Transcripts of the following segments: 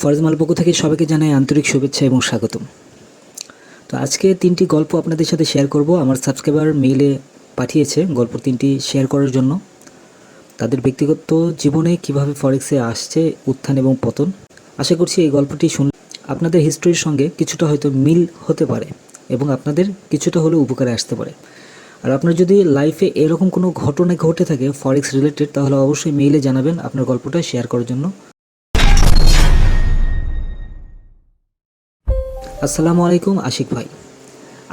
ফরজ মাল পক্ষ থেকে সবাইকে জানাই আন্তরিক শুভেচ্ছা এবং স্বাগতম। তো আজকে তিনটি গল্প আপনাদের সাথে শেয়ার করব। আমার সাবস্ক্রাইবার মেইলে পাঠিয়েছে গল্প তিনটি শেয়ার করার জন্য। তাদের ব্যক্তিগত জীবনে কীভাবে ফরেক্সে আসছে, উত্থান এবং পতন। আশা করছি এই গল্পটি শুন আপনাদের হিস্ট্রির সঙ্গে কিছুটা হয়তো মিল হতে পারে এবং আপনাদের কিছুটা হলেও উপকারে আসতে পারে। আর আপনার যদি লাইফে এরকম কোনো ঘটনা ঘটে থাকে ফরেক্স রিলেটেড তাহলে অবশ্যই মেইলে জানাবেন আপনার গল্পটা শেয়ার করার জন্য। আসসালামু আলাইকুম আশিক ভাই।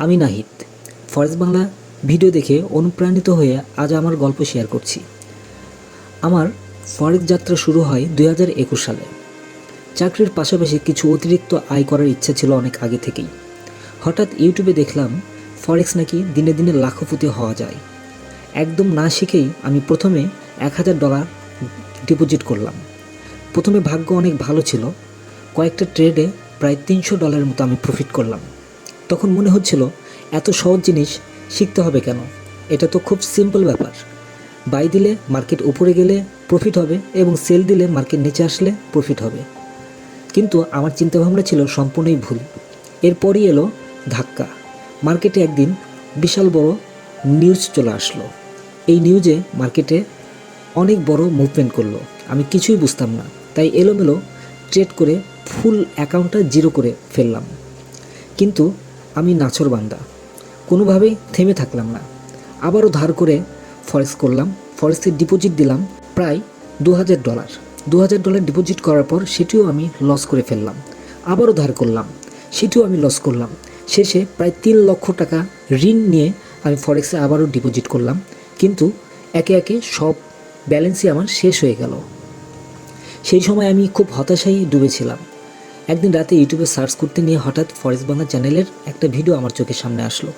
আমি নাহিদ। ফরেস্ট বাংলা ভিডিও দেখে অনুপ্রাণিত হয়ে আজ আমার গল্প শেয়ার করছি। আমার ফরেক্স যাত্রা শুরু হয় দুই হাজার একুশ সালে। চাকরির পাশাপাশি কিছু অতিরিক্ত আয় করার ইচ্ছা ছিল অনেক আগে থেকেই। হঠাৎ ইউটিউবে দেখলাম ফরেক্স নাকি দিনে দিনে লাখপতি হওয়া যায়। একদম না শিখেই আমি প্রথমে এক হাজার ডলার ডিপোজিট করলাম। প্রথমে ভাগ্য অনেক ভালো ছিল। কয়েকটা ট্রেডে প্রায় তিনশো ডলারের মতো আমি প্রফিট করলাম। তখন মনে হচ্ছিল, এত সহজ জিনিস শিখতে হবে কেন? এটা তো খুব সিম্পল ব্যাপার। বাই দিলে মার্কেট উপরে গেলে প্রফিট হবে এবং সেল দিলে মার্কেট নিচে আসলে প্রফিট হবে। কিন্তু আমার চিন্তাভাবনা ছিল সম্পূর্ণই ভুল। এরপরই এলো ধাক্কা। মার্কেটে একদিন বিশাল বড় নিউজ চলে আসলো। এই নিউজে মার্কেটে অনেক বড় মুভমেন্ট করল। আমি কিছুই বুঝতাম না। তাই এলোমেলো ট্রেড করে ফুল অ্যাকাউন্টটা জিরো করে ফেললাম। কিন্তু আমি নাছর বান্দা। কোনোভাবেই থেমে থাকলাম না। আবারও ধার করে ফরেক্স করলাম। ফরেক্সে ডিপোজিট দিলাম প্রায় দু হাজার ডলার। দু হাজার ডলার ডিপোজিট করার পর সেটিও আমি লস করে ফেললাম। আবারও ধার করলাম। সেটিও আমি লস করলাম। শেষে প্রায় তিন লক্ষ টাকা ঋণ নিয়ে আমি ফরেক্সে আবারও ডিপোজিট করলাম। কিন্তু একে একে সব ব্যালেন্সই আমার শেষ হয়ে গেল। সেই সময় আমি খুব হতাশায় ডুবেছিলাম। একদিন রাতে ইউটিউবে সার্চ করতে নিয়ে হঠাৎ ফরেস্ট বাংলা চ্যানেলের একটা ভিডিও আমার চোখের সামনে আসলো।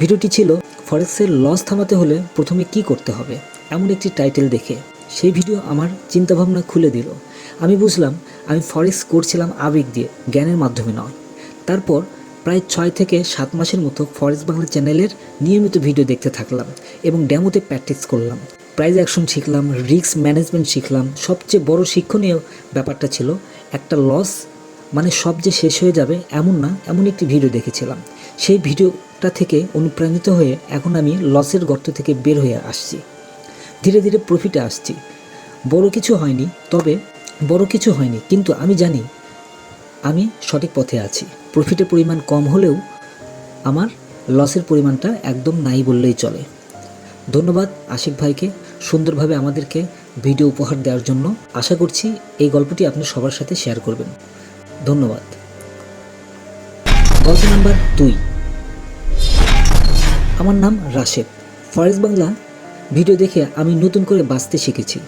ভিডিওটি ছিল, ফরেক্সের লস থামাতে হলে প্রথমে কি করতে হবে, এমন একটি টাইটেল দেখে। সেই ভিডিও আমার চিন্তাভাবনা খুলে দিল। আমি বুঝলাম, আমি ফরেক্স করছিলাম আবেগ দিয়ে, জ্ঞানের মাধ্যমে নয়। তারপর প্রায় ছয় থেকে সাত মাসের মতো ফরেস্ট বাংলা চ্যানেলের নিয়মিত ভিডিও দেখতে থাকলাম এবং ড্যামোতে প্র্যাকটিস করলাম। প্রাইজ অ্যাকশন শিখলাম, রিস্ক ম্যানেজমেন্ট শিখলাম। সবচেয়ে বড় শিক্ষণীয় ব্যাপারটা ছিল, একটা লস মানে সব যে শেষ হয়ে যাবে এমন না, এমন একটি ভিডিও দেখেছিলাম। সেই ভিডিওটা থেকে অনুপ্রাণিত হয়ে এখন আমি লসের গর্ত থেকে বের হয়ে আসছি। ধীরে ধীরে প্রফিটে আসছি। বড় কিছু হয়নি, তবে বড় কিছু হয়নি, কিন্তু আমি জানি আমি সঠিক পথে আছি। প্রফিটের পরিমাণ কম হলেও আমার লসের পরিমাণটা একদম নাই বললেই চলে। ধন্যবাদ আশিক ভাইকে সুন্দরভাবে আমাদেরকে ভিডিও উপহার দেওয়ার জন্য। আশা করছি এই গল্পটি আপনি সবার সাথে শেয়ার করবেন। ধন্যবাদ। গল্প নাম্বার দুই। আমার নাম রাশেদ। ফরেক্স বাংলা ভিডিও দেখে আমি নতুন করে বাঁচতে শিখেছি।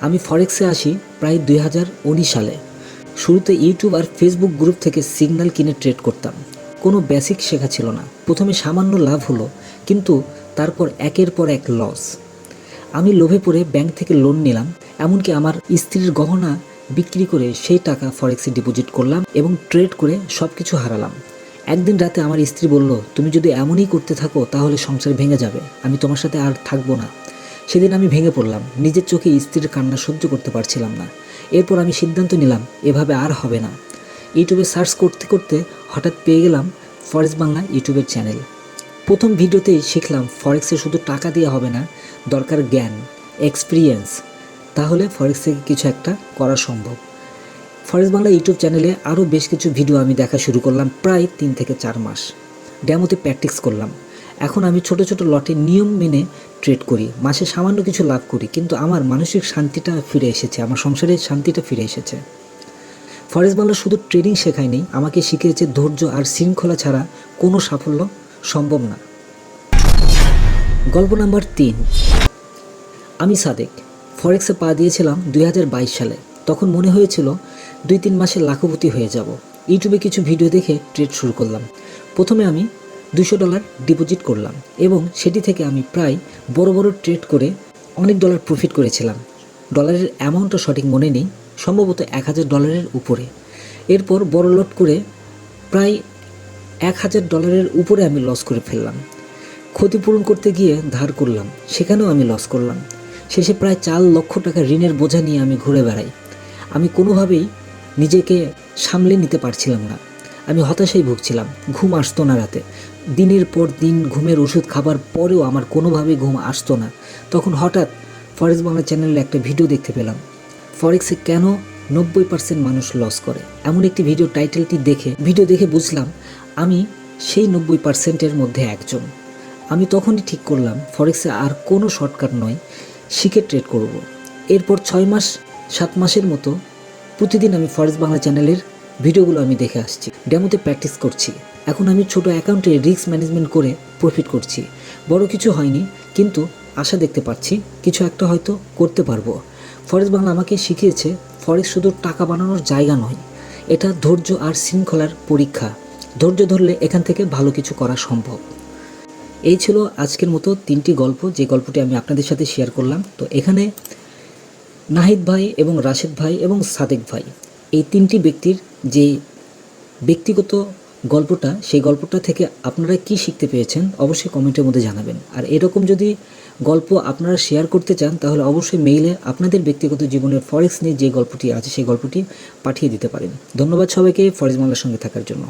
আমি ফরেক্সে আসি প্রায় দুই হাজার উনিশ সালে। শুরুতে ইউটিউব আর ফেসবুক গ্রুপ থেকে সিগন্যাল কিনে ট্রেড করতাম। কোনো বেসিক শেখা ছিল না। প্রথমে সামান্য লাভ হলো, কিন্তু তারপর একের পর এক লস। আমি লোভে পড়ে ব্যাংক থেকে লোন নিলাম, এমনকি আমার স্ত্রীর গহনা বিক্রি করে সেই টাকা ফরেক্সে ডিপোজিট করলাম এবং ট্রেড করে সব কিছু হারালাম। একদিন রাতে আমার স্ত্রী বলল, তুমি যদি এমনই করতে থাকো, তাহলে সংসার ভেঙে যাবে। আমি তোমার সাথে আর থাকব না। সেদিন আমি ভেঙে পড়লাম। নিজের চোখে স্ত্রীর কান্না সহ্য করতে পারছিলাম না। এরপর আমি সিদ্ধান্ত নিলাম, এভাবে আর হবে না। ইউটিউবে সার্চ করতে করতে হঠাৎ পেয়ে গেলাম ফরেক্স বাংলা ইউটিউবের চ্যানেল প্রথম ভিডিওতেই শিখলাম ফরেক্সে শুধু টাকা দিয়ে হবে না, দরকার জ্ঞান এক্সপিরিয়েন্স তাহলে ফরেক্স থেকে কিছু একটা করা সম্ভব। ফরেক্স বাংলা ইউটিউব চ্যানেলে আরও বেশ কিছু ভিডিও আমি দেখা শুরু করলাম প্রায় তিন থেকে চার মাস। ড্যামোতে প্র্যাকটিস করলাম। এখন আমি ছোট ছোট লটে নিয়ম মেনে ট্রেড করি। মাসে সামান্য কিছু লাভ করি, কিন্তু আমার মানসিক শান্তিটা ফিরে এসেছে, আমার সংসারের শান্তিটা ফিরে এসেছে। ফরেস্ট বাংলা শুধু ট্রেডিং শেখায়নি আমাকে শিখিয়েছে ধৈর্য আর শৃঙ্খলা ছাড়া কোনো সাফল্য সম্ভব না। গল্প নাম্বার তিন, আমি সাদেক। ফরেক্সে পা দিয়েছিলাম দুই হাজার বাইশ সালে। তখন মনে হয়েছিল দুই তিন মাসে লাখপতি হয়ে যাব। ইউটিউবে কিছু ভিডিও দেখে ট্রেড শুরু করলাম। প্রথমে আমি দুশো ডলার ডিপোজিট করলাম এবং সেটি থেকে আমি প্রায় বড় বড় ট্রেড করে অনেক ডলার প্রফিট করেছিলাম। ডলারের অ্যামাউন্টটা সঠিক মনে নেই, সম্ভবত এক হাজার ডলারের উপরে। এরপর বড় লট করে প্রায় এক হাজার ডলারের উপরে আমি লস করে ফেললাম। ক্ষতিপূরণ করতে গিয়ে ধার করলাম, সেখানেও আমি লস করলাম। শেষে প্রায় চার লক্ষ টাকা ঋণের বোঝা নিয়ে আমি ঘুরে বেড়াই। আমি কোনোভাবেই নিজেকে সামলে নিতে পারছিলাম না। আমি হতাশায় ভুগছিলাম, ঘুম আসতো না রাতে। দিনের পর দিন ঘুমের ওষুধ খাবার পরেও আমার কোনোভাবেই ঘুম আসতো না। তখন হঠাৎ ফরেক্স বাংলা চ্যানেলে একটা ভিডিও দেখতে পেলাম। ফরেক্সে কেন নব্বই পার্সেন্ট মানুষ লস করে? এমন একটি ভিডিও টাইটেলটি দেখে, ভিডিও দেখে বুঝলাম, আমি সেই নব্বই পার্সেন্টের মধ্যে একজন। আমি তখনই ঠিক করলাম, ফরেক্সে আর কোনো শর্টকাট নয়। শিখে ট্রেড করব। এরপর ছয় মাস, সাত মাসের মতো প্রতিদিন আমি ফরেস্ট বাংলা চ্যানেলের ভিডিওগুলো আমি দেখে আসছি। ডেমোতে প্র্যাকটিস করছি। এখন আমি ছোট অ্যাকাউন্টে রিস্ক ম্যানেজমেন্ট করে প্রফিট করছি। বড় কিছু হয়নি, কিন্তু আশা দেখতে পাচ্ছি, কিছু একটা হয়তো করতে পারব। ফরেস্ট বাংলা আমাকে শিখিয়েছে ফরেস্ট শুধু টাকা বানানোর জায়গা নয়, এটা ধৈর্য আর শৃঙ্খলার পরীক্ষা। ধৈর্য ধরলে এখান থেকে ভালো কিছু করা সম্ভব। এই ছিল আজকের মতো তিনটি গল্প, যে গল্পটি আমি আপনাদের সাথে শেয়ার করলাম। তো এখানে নাহিদ ভাই এবং রাশেদ ভাই এবং সাদেক ভাই, এই তিনটি ব্যক্তির যে ব্যক্তিগত গল্পটা, সেই গল্পটা থেকে আপনারা কি শিখতে পেয়েছেন অবশ্যই কমেন্টের মধ্যে জানাবেন। আর এরকম যদি গল্প আপনারা শেয়ার করতে চান, তাহলে অবশ্যই মেইলে আপনাদের ব্যক্তিগত জীবনের ফরেক্স নিয়ে যে গল্পটি আছে, সেই গল্পটি পাঠিয়ে দিতে পারেন। ধন্যবাদ সবাইকে ফরেজ বাংলার সঙ্গে থাকার জন্য।